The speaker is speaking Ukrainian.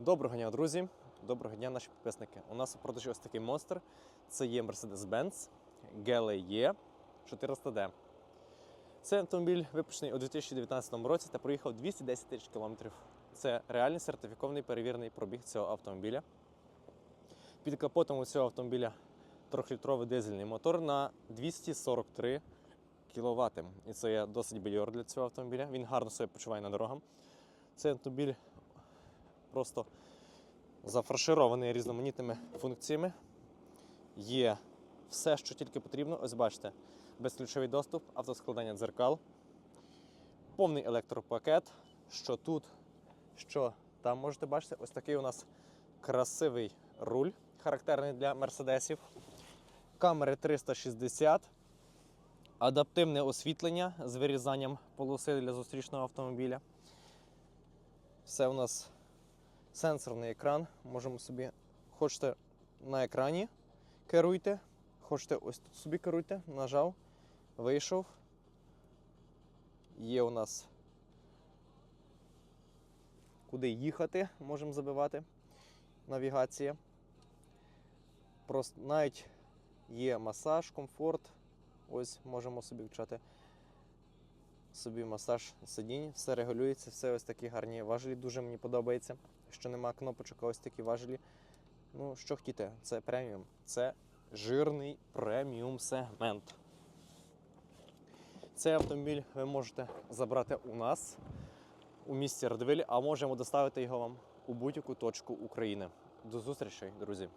Доброго дня, друзі! Доброго дня, наші підписники. У нас у ось такий монстр. Це є Mercedes-Benz GLE 400D. Цей автомобіль випущений у 2019 році та проїхав 210 тисяч кілометрів. Це реальний сертифікований перевірений пробіг цього автомобіля. Під капотом у цього автомобіля трьохлітровий дизельний мотор на 243 кВт. І це є досить більор для цього автомобіля. Він гарно себе почуває на дорогах. Цей автомобіль просто зафарширований різноманітними функціями. Є все, що тільки потрібно. Ось бачите, безключовий доступ, автоскладання дзеркал, повний електропакет. Що тут, що там можете бачити, ось такий у нас красивий руль, характерний для мерседесів. Камери 360, адаптивне освітлення з вирізанням полоси для зустрічного автомобіля. Все у нас сенсорний екран. Можемо собі, хочете на екрані керуйте, хочете ось тут собі керуйте, нажав, вийшов. Є у нас куди їхати, можемо забивати. Навігація. Просто навіть є масаж, комфорт. Ось можемо собі вчати собі масаж сидінь, все регулюється, все ось такі гарні важелі. Дуже мені подобається, що нема кнопочок, ось такі важелі. Ну, що хотіте, це преміум. Це жирний преміум сегмент. Цей автомобіль ви можете забрати у нас у місті Радивилі, а можемо доставити його вам у будь-яку точку України. До зустрічей, друзі!